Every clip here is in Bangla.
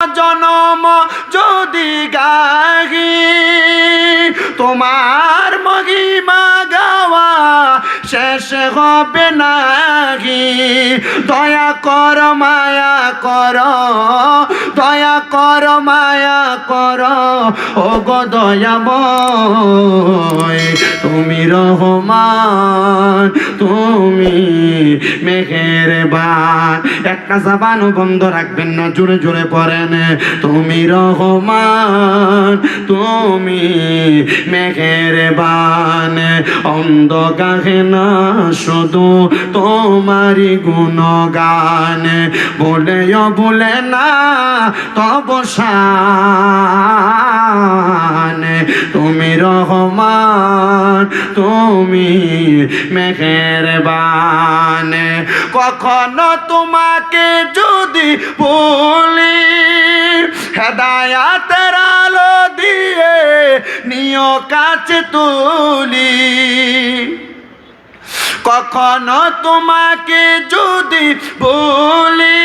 জনম যদি গাহি তোমার মহিমা গাওয়া শেষ হবে নাহি দয়া কর, মায়া কর, দয়া কর, মায়া কর। ও গো দয়াময়, তুমি রহমান, তুমি মেঘের বান একটা জাবানও বন্ধ রাখবেন না, জোরে জোরে পড়েন। তুমি রহমান, তুমি মেঘের বান অন্ধ গাহে না, শুধু তোমারই গুণগান। বলেও বলে না, তব তুমি রহমান, তুমি মেঘের বান কখনো তোমাকে যদি বলি, হেদায়াতের আলো দিয়ে নিয় কাছে তুলি। কখনো তোমাকে যদি বলি,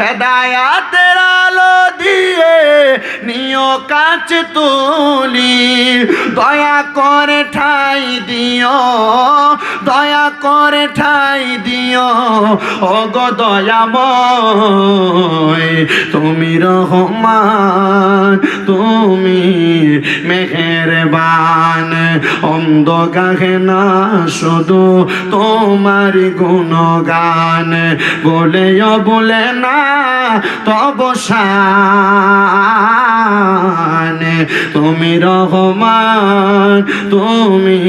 হেদায়াতের আলো দিয়ে নিয় কাছে তুলি। দয়া করে ঠাই দিও, দয়া করে ঠাই দিও। ও গো দয়াময়, তুমি রহমান, তুমি মেঘের বান অন্ধ গাহে না শুধু তোমার গুণগান বলেও বলে না, তব তুমি রহমান, তুমি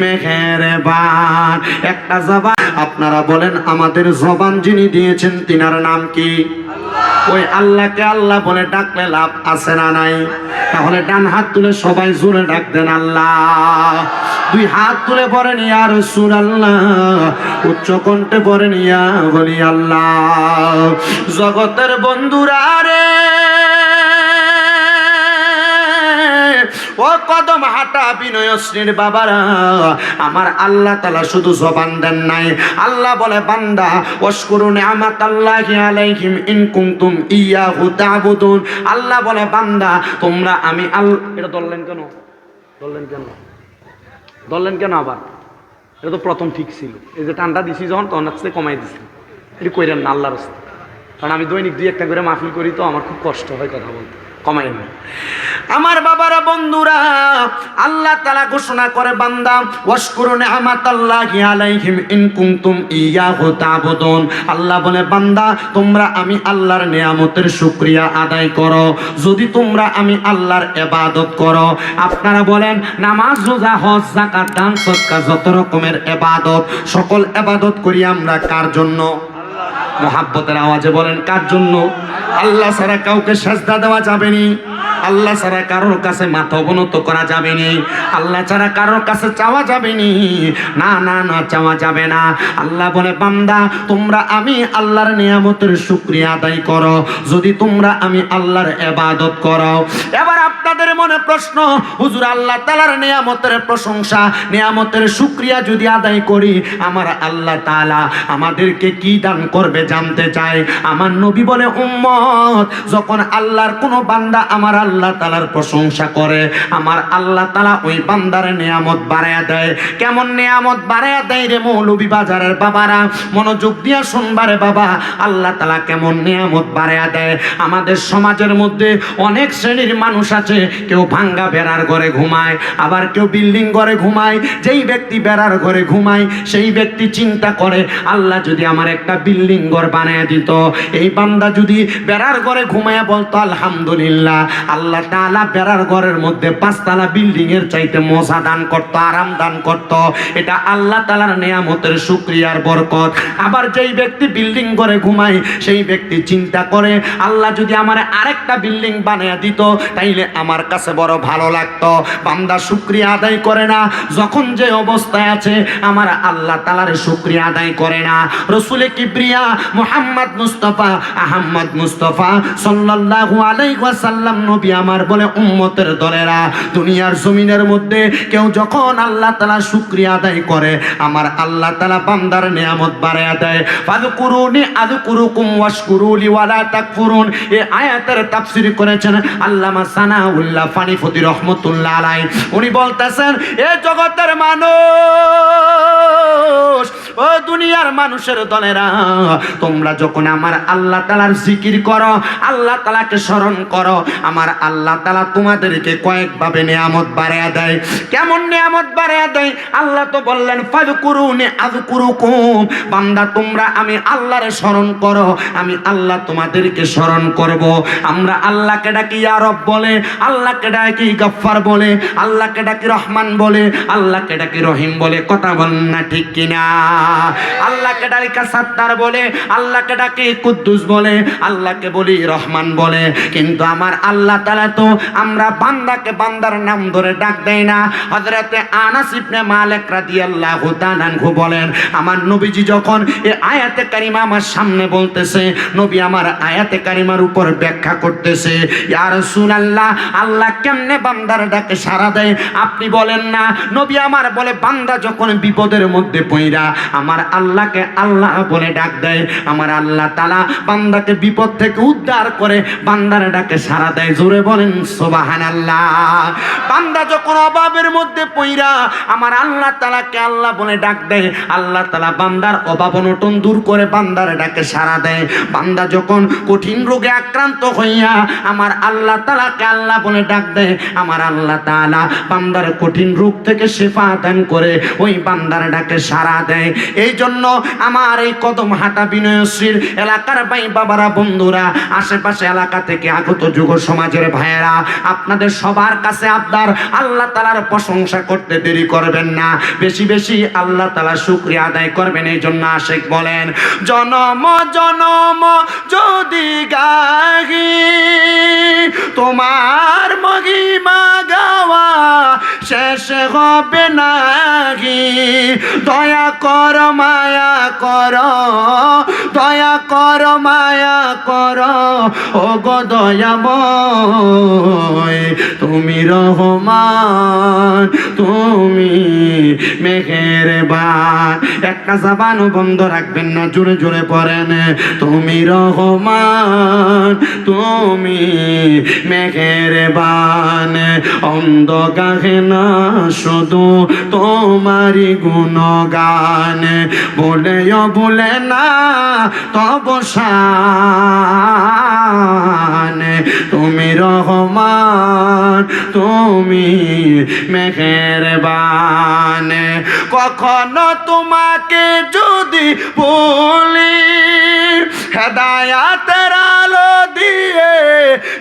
মেঘের বান একটা জবান, আপনারা বলেন, আমাদের জবান যিনি দিয়েছেন, তিনার নাম কি? ওই আল্লাহকে আল্লাহ বলে ডাকলে লাভ আছে না নাই। তাহলে ডান হাত তুলে সবাই জোরে ডাক দেন আল্লাহ। দুই হাত তুলে পড়েন নিয়ার সুর আল্লাহ উচ্চ কণ্ঠে পড়েন ইয়া বলি আল্লাহ। জগতের বন্ধুরা রে ও কদম হাঁটা বিনয়শ্রীর বাবারা, আমার আল্লাহ তালা শুধু জবান দেন নাই। আল্লাহ বলে, বান্দা অস্করুন আমাত আল্লাহ আলাইহিম ইন কুনতুম ইয়াহু তাবুদুন। আল্লাহ বলে, বান্দা, তোমরা আমি আল্লাহ এটা ধরলেন কেন? ধরলেন কেন? ধরলেন কেন আবার? এটা তো প্রথম ঠিক ছিল। এই যে টান্ডা দিছি যখন, তখন আস্তে কমাই দিছি। এটা কইরেন না আল্লাহর কারণ আমি দৈনিক দুই একটা করে মাহফিল করি তো, আমার খুব কষ্ট হয় কথা বলতে। আমার বাবারা, বন্ধুরা, আল্লাহ তালা ঘোষণা করে, বান্দা ওয়াশকুরুন আমাতাল্লাহি আলাইহিম ইন আল্লাহ বলে, বান্দা, তোমরা আমি আল্লাহর নিয়ামতের শুকরিয়া আদায় করো। যদি তোমরা আমি আল্লাহর ইবাদত করো, আপনারা বলেন, নামাজ, রোজা, হজ, যাকাত, দান যত রকমের ইবাদত, সকল ইবাদত করি আমরা কার জন্য? মোহাব্বতের আওয়াজে বলেন, কার জন্য? আল্লাহ ছাড়া কাউকে সাজদা দেওয়া যাবে নি। আল্লাহ ছাড়া কারোর কাছে মাথা অবনত করা যাবে নি। আল্লাহ ছাড়া কারোর কাছে চাওয়া যাবে নি। না না না, চাওয়া যাবে না। আল্লাহ বলে, বান্দা, তোমরা আমি আল্লাহর নিয়ামতের শুক্রিয়া আদায় করো। যদি তোমরা আমি আল্লাহর এবাদত করো। এবার আপনাদের মনে প্রশ্ন, হুজুর, আল্লাহ তালার নিয়ামতের প্রশংসা, নিয়ামতের শুক্রিয়া যদি আদায় করি, আমার আল্লাহ তালা আমাদেরকে কি দান করবে জানতে চাই। আমার নবী বলে, উম্মত, যখন আল্লাহর কোনো বান্দা আমার আল্লাহ তালার প্রশংসা করে, আমার আল্লাহ তালা ওই বান্দার নিয়ামত বাড়াইয়া দেয়। কেমন নিয়ামত বাড়াইয়া দেয় রে মৌলবী বাজারের বাবারা? মনোযোগ দিয়া শুনবারে বাবা, আল্লাহ তালা কেমন নিয়ামত বাড়াইয়া দেয়। আমাদের সমাজের মধ্যে অনেক শ্রেণির মানুষ আছে, কেউ ভাঙ্গা বেড়ার ঘরে ঘুমায়, আবার কেউ বিল্ডিং ঘরে ঘুমায়, যেই ব্যক্তি বেড়ার ঘরে ঘুমায়, সেই ব্যক্তি চিন্তা করে, আল্লাহ যদি আমার একটা বিল্ডিং ঘর বানায় দিত। এই বান্দা যদি বেড়ার ঘরে ঘুমায় বলতো, আলহামদুলিল্লাহ, আল্লাহ তালা বেড়ার ঘরের মধ্যে পাঁচতলা বিল্ডিং এর চাইতে মজা দান করতো, আরাম দান করত। এটা আল্লাহ তালার নিয়ামতের শুকরিয়ার বরকত। আবার যেই ব্যক্তি বিল্ডিং ঘরে ঘুমায়, সেই ব্যক্তি চিন্তা করে, আল্লাহ যদি আমার আরেকটা বিল্ডিং বানিয়ে দিত, তাইলে আমার কাছে বড় ভালো লাগতো। বান্দা শুক্রিয়া আদায় করে না। যখন যে অবস্থায় আছে, আমার আল্লাহ তালার শুক্রিয়া আদায় করে না। রসুলে কিবরিয়া মোহাম্মদ মুস্তফা, আহম্মদ মুস্তফা সাল্লাল্লাহু আলাইহি ওয়াসাল্লাম নবী আমার বলে, উম্মতের দলেরা, দুনিয়ার জমিনের মধ্যে কেউ যখন আল্লাহ তালা শুক্রিয়া আদায় করে, আমার আল্লাহ তালা বান্দার নিয়ামত বাড়াইয়া দেয়। ফাদকুরুনি আযকুরুকুম ওয়াশকুরুলি ওয়ালা তাকফুরুন। এই আয়াতের তাফসীর করেছেন আল্লামা সানাউল্লাহ ফানিফতি রহমতুল্লাহ আলাই উনি বলতেছেন, এ জগতের মানুষ দুনিয়ার মানুষের দলেরা, তোমরা যখন আমার আল্লাহ তালার জিকির করো, আল্লাহ তালাকে স্মরণ করো, আমার আল্লাহ তালা তোমাদেরকে কয়েকভাবে নিয়ামত বাড়াইয়া দেয়। কেমন নিয়ামত বাড়াইয়া দেয়? আল্লাহ তো বললেন ফাজকুরুনি আযকুরুকুম। বান্দা, তোমরা আমি আল্লাহরে স্মরণ করো, আমি আল্লাহ তোমাদেরকে স্মরণ করব। আমরা আল্লাহকে ডাকি আরব বলে, আল্লাহকে ডাকি, গফফার, বলে, আল্লাহকে ডাকি, রহমান, বলে, আল্লাহকে ডাকি, রহিম, বলে, কথা বল না ঠিক কিনা? আল্লাহকে ডাকি সাত্তার বলে, আল্লাহকে ডাকি কুদ্দুস বলে, আল্লাহকে বলি রহমান বলে। কিন্তু আমার আল্লাহ তাআলা তো আমরা বান্দাকে বান্দার নাম ধরে ডাক দেয় না। হযরতে আনাস ইবনে মালিক রাদিয়াল্লাহু তাআলা আনহু বলেন, আমার নবীজি যখন এই আয়াতে কারিমা আমার সামনে বলতেছে, নবী আমার আয়াতে কারিমার উপর ব্যাখ্যা করতেছে, ইয়া রাসূলুল্লাহ, আল্লাহ কেমনে বান্দার ডাকে সাড়া দেয়? আপনি বলেন না। নবী আমার বলে, বান্দা যখন বিপদের মধ্যে পইরা আমার আল্লাহকে আল্লাহ বলে ডাক দেয়। আমার আল্লাহ তালা বান্দাকে বিপদ থেকে উদ্ধার করে বান্দার ডাকে সাড়া দেয়। জোরে বলেন, সুবহানাল্লাহ। বান্দা যখন অভাবের মধ্যে পইরা আমার আল্লাহ তালাকে আল্লাহ বলে ডাক দেয়, আল্লাহ তালা বান্দার অভাব অনটন দূর করে বান্দার ডাকে সাড়া দেয়। বান্দা যখন কঠিন রোগে আক্রান্ত হইয়া আমার আল্লাহ তালাকে আল্লাহ বলে ডাক দেয়, আমার আল্লাহ তালা বান্দার কঠিন রোগ থেকে শেফা দান করে ওই বান্দার ডাকে সাড়া দেয়। এই জন্য আমার এই কদম হাটা বিনয়শ্রীর এলাকার ভাই বাবারা, বন্ধুরা, আশেপাশে এলাকা থেকে আগত যুগ সমাজের ভাইয়েরা, আপনাদের সবার কাছে আপনার আল্লাহ তালার প্রশংসা করতে দেরি করবেন না। বেশি বেশি আল্লাহ তালা শুক্রিয়া আদায় করবেন, এই জন্য আশেক বলেন, জনম জনম যদি গাহি, তোমার মহিমা গাওয়া শেষ হবে নাহি। দয়া কর মায়া কর, দয়া কর, মায়া কর। ও গো দয়াময়, তুমি রহমান, তুমি মেহেরবান। একটা জাবানও বন্ধ রাখবেন না, জোরে জোরে পড়েন। তুমি রহমান, তুমি মেহেরবান। অন্ধ গাহে না, শুধু তোমারি গুণগান। বলেও বলে না, তব তুমি রহমান, তুমি মেহেরবান। কখনো তোমাকে যদি বলি, হেদায়াতের আলো দিয়ে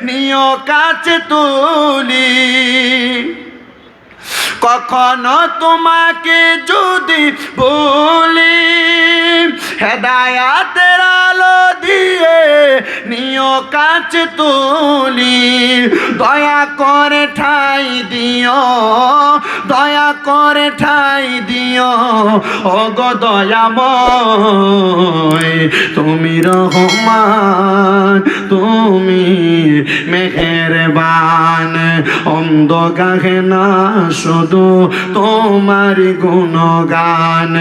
নিয় কাছে তুলি। কখনো তোমাকে যদি বলি হেদায়াতের আলো দিয়ে নিয় কাছে তুলি। দয়া করে ঠাই দিও, দয়া করে ঠাই দিও। ও গো দয়াময়, তুমি রহমান, তুমি মেহেরবান। অন্ধ গাহে না শুধু তোমার গুণগান।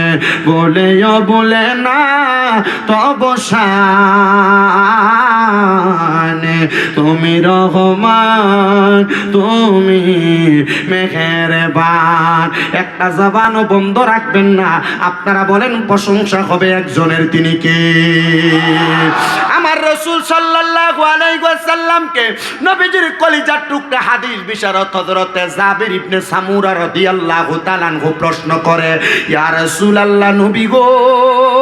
বলেও বলে না, তব শান। তুমি রহমান, তুমি মেহেরবান। একটা জবানও বন্ধ রাখবেন না। আপনারা বলেন, প্রশংসা হবে একজনের, তিনি কে? আমার রসুল সাল্লাল্লাহু আলাইহি ওয়াসাল্লামকে নবীজির কলিজার টুকরা হাদিস বিশারদ হযরতে জাবির ইবনে সামুরা রাদিয়াল্লাহু তাআলা প্রশ্ন করে, ইয়া রাসূলুল্লাহ, নবী গো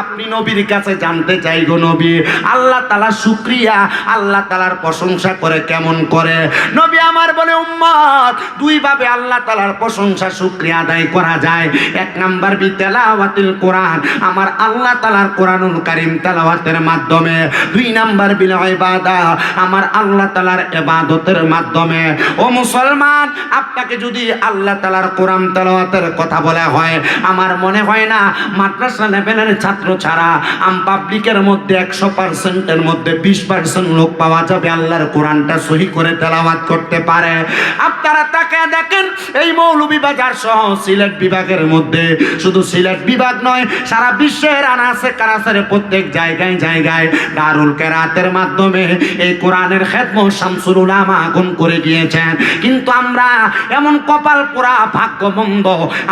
আপনি নবীর কাছে জানতে চাই গো নবী। আল্লাহ তালা শুক্রিয়া, আল্লাহ তালার প্রশংসা করে কেমন করে? নবী আমার বলে, উম্মত দুই ভাবে আল্লাহ তালার প্রশংসা, শুক্রিয়া আদায় করা যায়। এক নাম্বার বি তেলাওয়াতিল কোরআন, আমার আল্লাহ তালার কোরআনুল কারিম তেলাওয়াতের মাধ্যমে। দুই নাম্বার বিল ইবাদা, আমার আল্লাহ তালার এবাদতের মাধ্যমে। ও মুসলমান, আপনাকে যদি আল্লাহ তালার কোরআন তেলাওয়াতের কথা বলা হয়, আমার মনে হয় না মাদ্রাসা লেভেলের ছাত্র ছাড়া। আম পাবলিকের মধ্যে একশো পার্সেন্টের মধ্যে বিশ পার্সেন্ট লোক পাওয়া যাবে, আল্লাহর কোরআনটা সহি করে তেলাওয়াত করতে পারে। আপনারা তাকে দেখেন, এই মৌলভীবাজার সহ সিলেট বিভাগের মধ্যে। শুধু সিলেট বিভাগ নয়, সারা বিশ্বের আনাসে কানাসের প্রত্যেক জায়গায় জায়গায় দারুল কেরাতের মাধ্যমে এই কোরআনের খেদম শামসুল উলামা আগুন করে গিয়েছেন। কিন্তু আমরা এমন কপাল পোড়া, ভাগ্যমন্দ,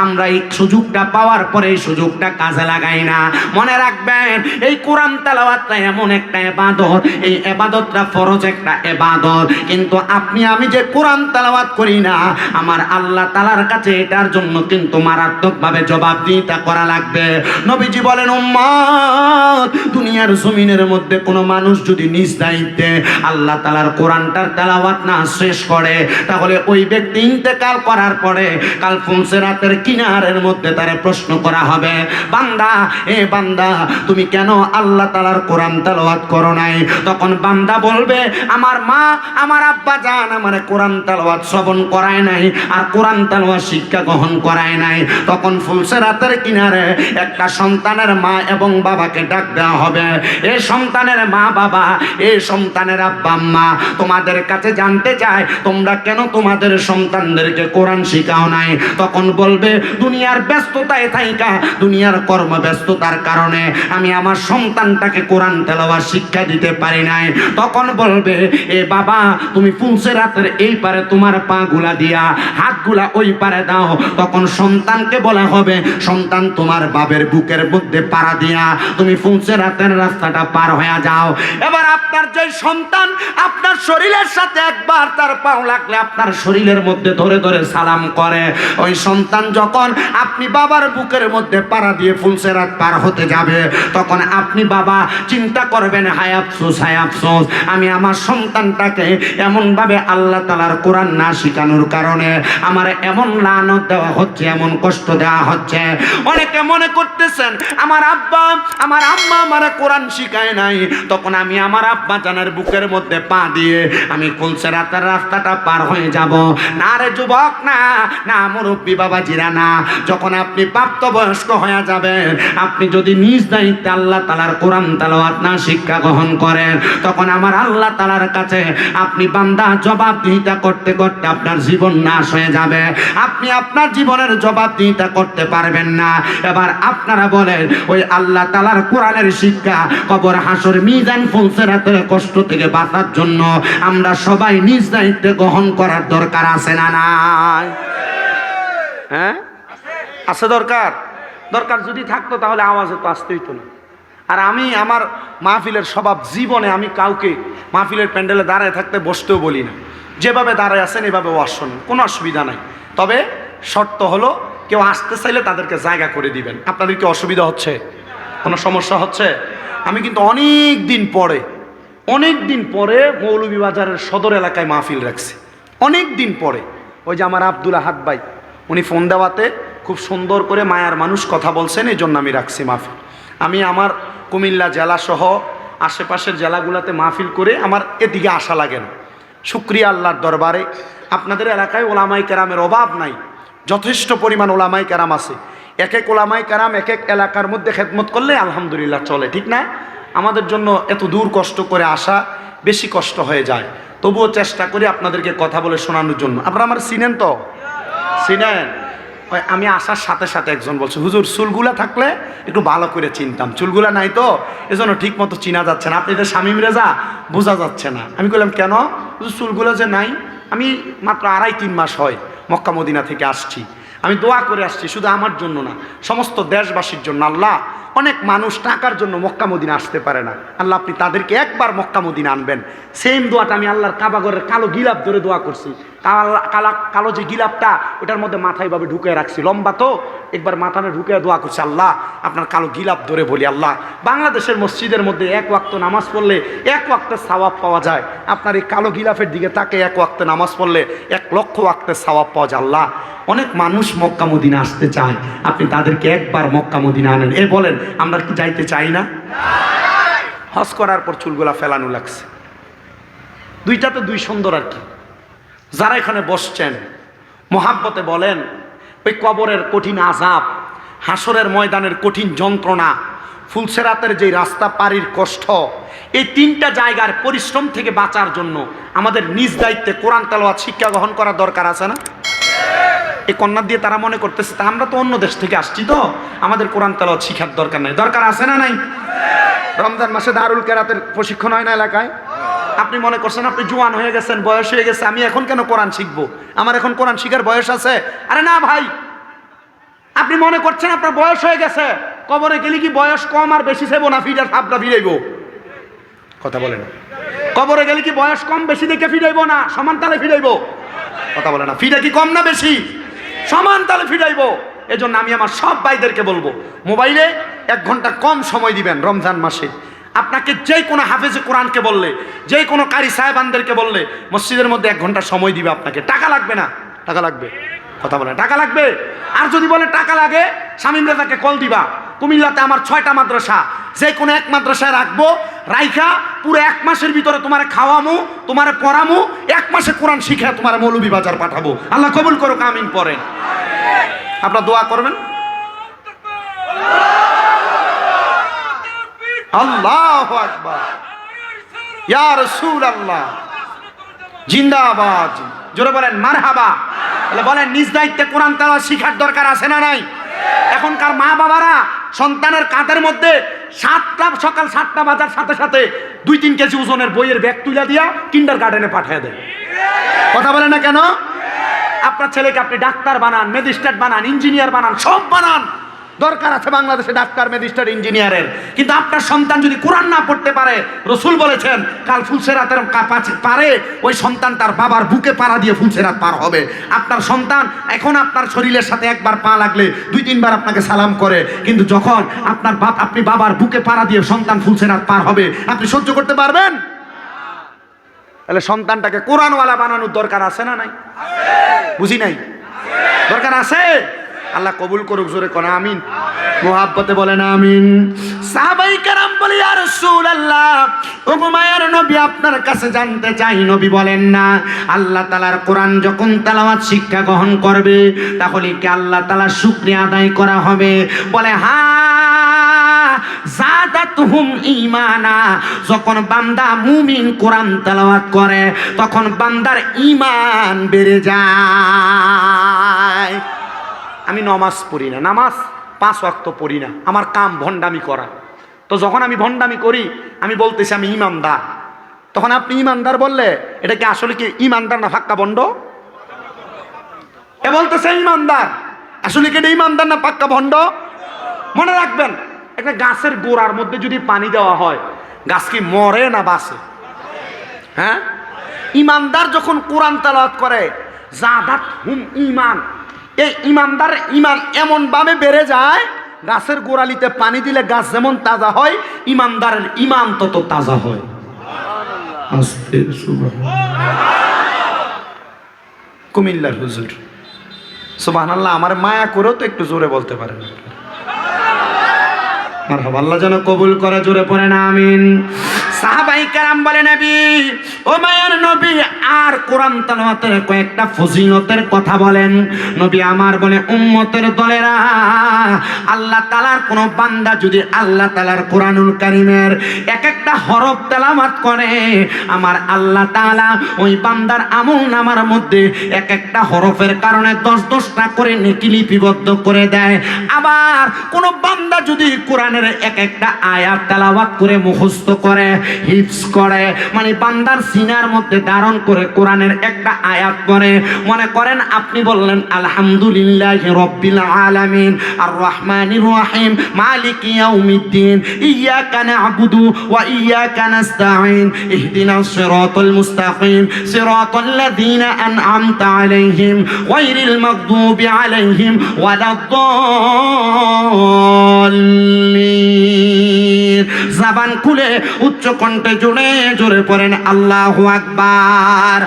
আমরা এই সুযোগটা পাওয়ার পরে এই সুযোগটা কাজে লাগাই না। মনে রাখবেন, এই কোরআন তেলাওয়াতটা এমন একটা এবাদত। এই এবাদতটা ফরজ একটা এবাদত। কিন্তু আপনি, আমি যে কোরআন তেলাওয়াত করি না, আমার আল্লাহ তালার কাছে এটার জন্য কিন্তু মারাত্মকভাবে জবাবদিহিতা করা লাগবে। নবীজি বলেন উম্মত দুনিয়ার জমিনের মধ্যে কোনো মানুষ যদি নিজ দায়িত্বে আল্লাহ তালার কোরআনটার তেলাওয়াত না শেষ করে, তাহলে ওই ব্যক্তি ইন্তেকাল করার পরে কাল ফুলসেরাতের কিনারের মধ্যে তারে প্রশ্ন করা হবে। বান্দা, এ বান্দা, তুমি কেন আল্লাহ তালার কোরআন তেলাওয়াত করো নাই? তখন বান্দা বলবে, আমার মা, আমার আব্বা জান আমার কোরআন তেলাওয়াত শ্রবণ করায় নাই আর কোরআন তেলাওয়াত শিক্ষা গ্রহণ করায় নাই। তখন ফুলসেরাতের কিনারে একটা সন্তানের মা এবং বাবাকে ডাক দেওয়া হবে। এ সন্তানের মা, বাবা, এ সন্তানের আব্বা, আম্মা, তোমাদের কাছে জানতে চায় তোমরা কেন তোমাদের সন্তানদেরকে কোরআন শিখাও নাই? তখন বলবে, দুনিয়ার ব্যস্ততায় থাইকা, দুনিয়ার কর্ম ব্যস্ততার কারণে আমি আমার সন্তানটাকে কোরআন তেলাওয়ার শিক্ষা দিতে পারি নাই। তখন বলবে, এ বাবা, তুমি পুলসে রাতের এই পারে তোমার পা গুলা দিয়া হাতগুলা ওই পারে দাও। তখন সন্তানকে বলা হবে, সন্তান, তোমার বাবের বুকের মধ্যে পাড়া দিয়া তুমি পুলসে রাতের রাস্তাটা পার হয়ে যাও। এবার আপনার যে সন্তান, আপনার শরীরের সাথে একবার তার পাও লাগলে আপনার শরীরের মধ্যে ধরে ধরে সালাম করে। ওই সন্তান যখন আপনি বাবার বুকের মধ্যে পাড়া দিয়ে ফুলসেরাত পার হতে যাবে। তখন আপনি বাবা, চিন্তা করবেন, হায় আফসোস হায় আফসোস, আমি আমার সন্তানটাকে এমনভাবে আল্লাহ তালার কোরআন না শিখানোর কারণে আমার এমন লানত দেওয়া হচ্ছে, এমন কষ্ট দেওয়া হচ্ছে। অনেকে মনে করতেছেন, আমার আব্বা, আমার আম্মা আমার কোরআন শিখায় নাই। তখন আমি আমার আব্বা জানার বুকের মধ্যে পা দিয়ে আমি কুলসে রাতের রাস্তাটা পার হয়ে যাব। না রে যুবক, না না মুরব্বী বাবাজিরা, না। যখন আপনি প্রাপ্তবয়স্ক হয়ে যাবেন আপনি যদি নিজ দায়িত্বে আল্লাহ তালার কোরআন তালাওয়াত না, শিক্ষা গ্রহণ করেন, তখন আমার আল্লাহ তালার কাছে আপনি বান্দা জবাবদিহিতা করতে করতে আপনার জীবন নাশ হয়ে যাবে। আপনি আপনার জীবনের জবাবদিহিতা করতে পারবেন না। এবার আপনারা বলেন, ওই আল্লাহ তালার কোরআনের শিক্ষা কবর হাসর মিজান ফুলসেরাতের কষ্ট থেকে বাঁচার জন্য আমরা সবাই নিজ দায়িত্বে গ্রহণ করার দরকার আছে না নাই? হ্যাঁ? আছে দরকার? দরকার যদি থাকতো তাহলে আওয়াজে তো আসতেই তো না। আর আমি আমার মাহফিলের স্বভাব জীবনে আমি কাউকে মাহফিলের প্যান্ডেলে দাঁড়ায় থাকতে বসতেও বলি না। যেভাবে দাঁড়ায় আছেন, এভাবে শোনেন কোনো অসুবিধা নাই। তবে শর্ত হলো, কেউ আসতে চাইলে তাদেরকে জায়গা করে দিবেন। আপনাদের কি অসুবিধা হচ্ছে? কোনো সমস্যা হচ্ছে? আমি কিন্তু অনেক দিন পরে, অনেক দিন পরে মৌলভীবাজারের সদর এলাকায় মাহফিল রাখছি। অনেক দিন পরে। ওই যে আমার আব্দুল আহাদ ভাই, উনি ফোন দেওয়াতে খুব সুন্দর করে মায়ার মানুষ কথা বলছেন এই জন্য আমি রাখছি মাহফিল। আমি আমার কুমিল্লা জেলা সহ আশেপাশের জেলাগুলোতে মাহফিল করে আমার এদিকে আশা লাগে না। শুক্রিয়া আল্লাহর দরবারে। আপনাদের এলাকায় ওলামাই কেরামের অভাব নাই। যথেষ্ট পরিমাণ ওলামাই কেরাম আছে। এক এক ওলামাই কেরাম এক এক এলাকার মধ্যে খেদমত করলে আলহামদুলিল্লাহ চলে, ঠিক না? আমাদের জন্য এত দূর কষ্ট করে আসা বেশি কষ্ট হয়ে যায়। তবুও চেষ্টা করি আপনাদেরকে কথা বলে শোনানোর জন্য। আপনারা আমার চিনেন তো? চিনেন? আমি আসার সাথে সাথে একজন বলছে, হুজুর, চুলগুলা থাকলে একটু ভালো করে চিনতাম। চুলগুলা নাই তো, এজন্য ঠিক মতো চিনা যাচ্ছে না। আপনি তো স্বামীম রেজা বোঝা যাচ্ছে না। আমি বললাম কেন? হুজুর, চুলগুলো যে নাই, আমি মাত্র আড়াই তিন মাস হয় মক্কা মদিনা থেকে আসছি। আমি দোয়া করে আসছি, শুধু আমার জন্য না, সমস্ত দেশবাসীর জন্য। আল্লাহ অনেক মানুষ টাকার জন্য মক্কা আসতে পারে না। আল্লাহ, আপনি তাদেরকে একবার মক্কা আনবেন। সেম দোয়াটা আমি আল্লাহর কাবাগরের কালো গিলাপ ধরে দোয়া করছি। কালা কালা যে গিলাপটা, ওটার মধ্যে মাথায় ভাবে ঢুকে রাখছি। লম্বা তো, একবার মাথানে ঢুকে দোয়া করছি, আল্লাহ, আপনার কালো গিলাপ ধরে বলি, আল্লাহ, বাংলাদেশের মসজিদের মধ্যে এক ওয়াক্ত নামাজ পড়লে এক ওয়াক্তের সাওয়াব পাওয়া যায়। আপনার এই কালো গিলাফের দিকে তাকে এক ওয়াক্তে নামাজ পড়লে এক লক্ষ ওয়াক্তের সাওয়াব পাওয়া যায়, আল্লাহ। অনেক মানুষ মক্কা মদিনা আসতে চায়। আপনি তাদেরকে একবার মক্কা মদিনা আনেন। এ বলেন আমরা কি যাইতে চাই না? হজ করার পর চুলগুলা ফেলানো লাগছে। দুইটাতে দুই সুন্দর আর কি। যারা এখানে বসছেন, মহাব্বতে বলেন, ওই কবরের কঠিন আজাব হাসরের ময়দানের কঠিন যন্ত্রণা, ফুলসেরাতের যে রাস্তা পারির কষ্ট, এই তিনটা জায়গার পরিশ্রম থেকে বাঁচার জন্য আমাদের নিজ দায়িত্বে কোরআন তালোয়াত শিক্ষা গ্রহণ করার দরকার আছে না? এই কন্যা দিয়ে তারা মনে করতেছে তা আমরা তো অন্য দেশ থেকে আসছি তো আমাদের কোরআন তালাওয়াত শিখার দরকার নাই। দরকার আছে না নাই? রমজান মাসে দারুল কেরাতের প্রশিক্ষণ হয় না এলাকায়? আপনি মনে করছেন আপনি জোয়ান হয়ে গেছেন বয়স হয়ে গেছে আমি এখন কেন কোরআন শিখব? আমার এখন কোরআন শিখার বয়স আছে। আরে না ভাই আপনি মনে করছেন আপনার বয়স হয়ে গেছে কবরে গেলে কি বয়স কম আর বেশি সেবো না ফিডার সাপটা ফিরাইবো? কথা বলে না। কবরে গেলে কি বয়স কম বেশি দেখে ফিরাইবো না সমান তালে ফিরাইবো? কথা বলে না। ফিটা কি কম না বেশি? সমান তালে ফিরাইবো। এজন্য আমি আমার সব ভাইদেরকে বলব, মোবাইলে এক ঘণ্টা কম সময় দিবেন রমজান মাসে। আপনাকে যে কোনো হাফেজে কোরআনকে বললে, যে কোনো কারি সাহেবানদেরকে বললে, মসজিদের মধ্যে এক ঘণ্টা সময় দিবে আপনাকে। টাকা লাগবে না। টাকা লাগবে। কথা বলে টাকা লাগবে? আর যদি বলে টাকা লাগে, শামীম রেজাকে কল দিবা। কুমিল্লাতে আমার ছয়টা মাদ্রাসা। যে কোনো এক মাদ্রাসায় রাখব রাইখা পুরো এক মাসের ভিতরে তোমার খাওয়ামু, তোমার পড়ামু, এক মাসে কোরআন শিখে তোমার মৌলবী বাজার পাঠাবো। আল্লাহ কবুল করো কামিন পড়েন। আপনার দোয়া করবেন? আল্লাহ আকবার। ইয়া রসুল আল্লাহ জিন্দাবাদ। জোরে বলেন, মারহাবা। তাহলে বলেন, নিজ দায়িত্বে কোরআন তালা শিখার দরকার আছে না নাই? এখনকার মা বাবারা সন্তানের কাঁধের মধ্যে সাতটা, সকাল সাতটা বাজার সাথে সাথে দুই তিন কেজি ওজনের বইয়ের ব্যাগ তুলে দিয়া কিন্ডার গার্ডেনে পাঠিয়ে দেয়। কথা বলে না কেন? আপনার ছেলেকে আপনি ডাক্তার বানান, ম্যাজিস্ট্রেট বানান, ইঞ্জিনিয়ার বানান, সব বানান। দরকার আছে বাংলাদেশে ডাক্তার ম্যাজিস্ট্রেট ইঞ্জিনিয়ারের। কিন্তু আপনার সন্তান যদি কোরআন না পড়তে পারে, রসুল বলেছেন, কাল ফুলসেরাতের পারে, ওই সন্তান তার বাবার বুকে পাড়া দিয়ে ফুলসেরাত পার হবে। আপনার সন্তান এখন আপনার শরীরের সাথে একবার পা লাগলে দুই, তিনবার আপনাকে সালাম করে। কিন্তু যখন আপনার বাপ, আপনি বাবার বুকে পাড়া দিয়ে সন্তান ফুলসেরাত পার হবে, আপনি সহ্য করতে পারবেন? তাহলে সন্তানটাকে কোরআনওয়ালা বানানোর দরকার আছে না নাই? বুঝি নাই? দরকার আছে? আল্লাহ কবুল করুক, জোরে কোন, আমিন। মোহাব্বতে বলেন আমিন। সাহাবাই কারাম বলি আর রাসূলুল্লাহ, ও মায়ের নবী, আপনার কাছে জানতে চাই। নবী বলেন, না, আল্লাহ তালার কোরআন যখন তেলাওয়াত শিক্ষা গ্রহণ করবে, তাহলে কি আল্লাহ তালার শুকরিয়া আদায় করা হবে? বলে হ্যাঁ জাদাতুহুম ঈমানা। যখন বান্দা মুমিন কোরআন তেলাওয়াত করে, তখন বান্দার ইমান বেড়ে যায়। আমি নমাজ পড়ি না, নামাজ পাঁচ ওয়াক্ত পড়ি না, আমার কাম ভণ্ডামি করা। তো যখন আমি ভণ্ডামি করি, আমি বলতেছি আমি ইমানদার। তখন আপনি ইমানদার বললে, এটা কি আসলে কি ইমানদার না ফাক্কা বন্ড এ বলতেছে ইমানদার। আসলে কি এটা ইমানদার না পাক্কা ভণ্ড? মনে রাখবেন, একটা গাছের গোড়ার মধ্যে যদি পানি দেওয়া হয়, গাছ কি মরে না বাসে হ্যাঁ? ইমানদার যখন কোরআন তালাত করে, জাদাত হুম ইমান। এই ইমানদার ইমান এমন ভাবে বেড়ে যায়, গাছের গোড়ালিতে পানি দিলে গাছ যেমন তাজা হয়, ইমানদারের ইমান তত তাজা হয়। কুমিল্লার হুজুর। সুবাহ আমার মায়া করেও তো একটু জোরে বলতে পারেন আল্লাহ যেন কবুল করে, জোরে পড়ে না, আমিন। সাহাবাই কারাম বলে, নবী, ও মায়ের নবী, আর কোরআন তালাওয়াতের কয়েকটা ফজিলতের কথা বলেন। নবী আমার বলে, উম্মতের দলেরা, আল্লাহ তালার কোন বান্দা যদি আল্লাহ তালার কোরআনুল কারিমের এক একটা হরফ তেলাওয়াত করে, আমার আল্লাহ তাআলা ওই বান্দার আমল নামার মধ্যে এক একটা হরফের কারণে দশ দশটা করে নেকি লিপিবদ্ধ করে দেয়। আবার কোন বান্দা যদি কোরআনের এক একটা আয়াত তেলাওয়াত করে মুখস্থ করে হিফস করে মানে বান্দার সিনার মধ্যে ধারণ করে কোরআনের একটা আয়াত করে মনে করেন আপনি বললেন, আলহামদুলিল্লাহ রব্বিল আলামিন আর রহমানির রহিম, মালিক ইয়াউমিদ্দিন ইয়াকা না'বুদু ওয়া ইয়াকা নাস্তাঈন, ইহদিনাস সিরাতাল মুস্তাকিম, সিরাতাল লাযিনা আন'আমতা আলাইহিম, গায়রিল মাগদুবি আলাইহিম, ওয়ালাদ-দাল্লিন। জবান খুলে উচ্চ কণ্ঠে জোরে জোরে পড়েন আল্লাহ আকবার।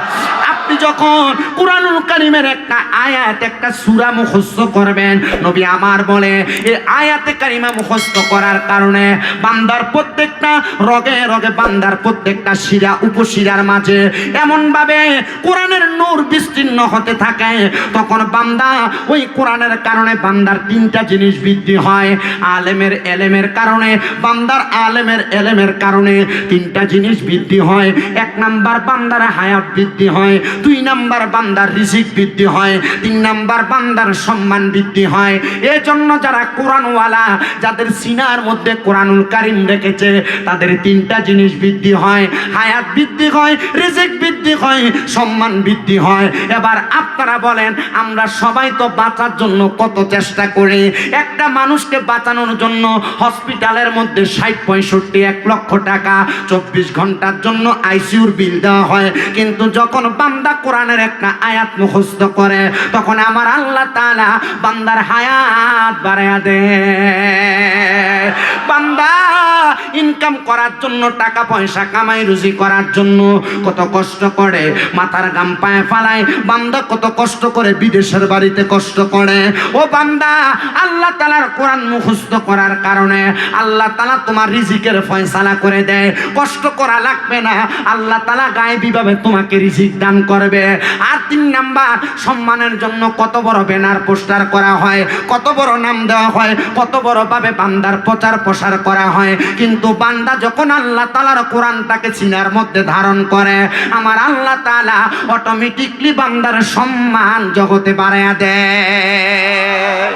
আপনি যখন কোরআনুল কারিমের একটা আয়াত, একটা সুরা মুখস্থ করবেন, নবী আমার বলে, এই আয়াতে কারিমা মুখস্থ করার কারণে বান্দার প্রত্যেকটা রগে রগে বান্দার প্রত্যেকটা শিরা, উপশিরার মাঝে এমনভাবে কোরআনের নূর বিস্তীর্ণ হতে থাকে। তখন বান্দা ওই কোরআনের কারণে বান্দার তিনটা জিনিস বৃদ্ধি হয়। আলেমের এলেমের কারণে, বান্দার আলেমের এলেমের কারণে তিনটা জিনিস বৃদ্ধি হয়। এক নাম্বার, বান্দার হায়াত বৃদ্ধি হয়। দুই নাম্বার বান্দার রিজিক বৃদ্ধি হয়, তিন নাম্বার বান্দার সম্মান বৃদ্ধি হয়। এজন্য যারা কোরআনওয়ালা, যাদের সিনার মধ্যে কোরআনুল কারিম রেখেছে, তাদের তিনটা জিনিস বৃদ্ধি হয়। হায়াত বৃদ্ধি হয়, রিজিক বৃদ্ধি হয়, সম্মান বৃদ্ধি হয়। এবার আপনারা বলেন, আমরা সবাই তো বাঁচার জন্য কত চেষ্টা করি? একটা মানুষকে বাঁচানোর জন্য হসপিটালের মধ্যে ষাট, পঁয়ষট্টি, এক লক্ষ টাকা চব্বিশ ঘণ্টার জন্য আইসিউর বিল দেওয়া হয়। কিন্তু যখন বান্দা কোরআনের একটা আয়াত মুখস্থ করে, তখন আমার আল্লাহ তাআলা বান্দার হায়াত বাড়ায়া দেয়। বান্দা ইনকাম করার জন্য, টাকা পয়সা কামাই রুজি করার জন্য কত কষ্ট করে, মাথার গাম পায়ে ফালায়। বান্দা কত কষ্ট করে বিদেশের বাড়িতে কষ্ট করে। ও বান্দা, আল্লাহ তালার কোরআন মুখস্থ করার কারণে আল্লাহ তালা তোমার রিজিকের ফয়সালা করে দেয়। কষ্ট করা লাগবে না, আল্লাহ তালা গায়ে ভাবে তোমাকে রিজিক দান করবে আর তিন নাম্বার, সম্মানের জন্য কত বড় ব্যানার, পোস্টার করা হয়, কত বড় নাম দেওয়া হয়, কত বড় ভাবে বান্দার প্রচার প্রসার করা হয়। কিন্তু বান্দা যখন আল্লাহ তালার কোরআনটাকে সিনার মধ্যে ধারণ করে, আমার আল্লাহ তালা অটোমেটিকলি বান্দার সম্মান জগতে বাড়াইয়া দেয়।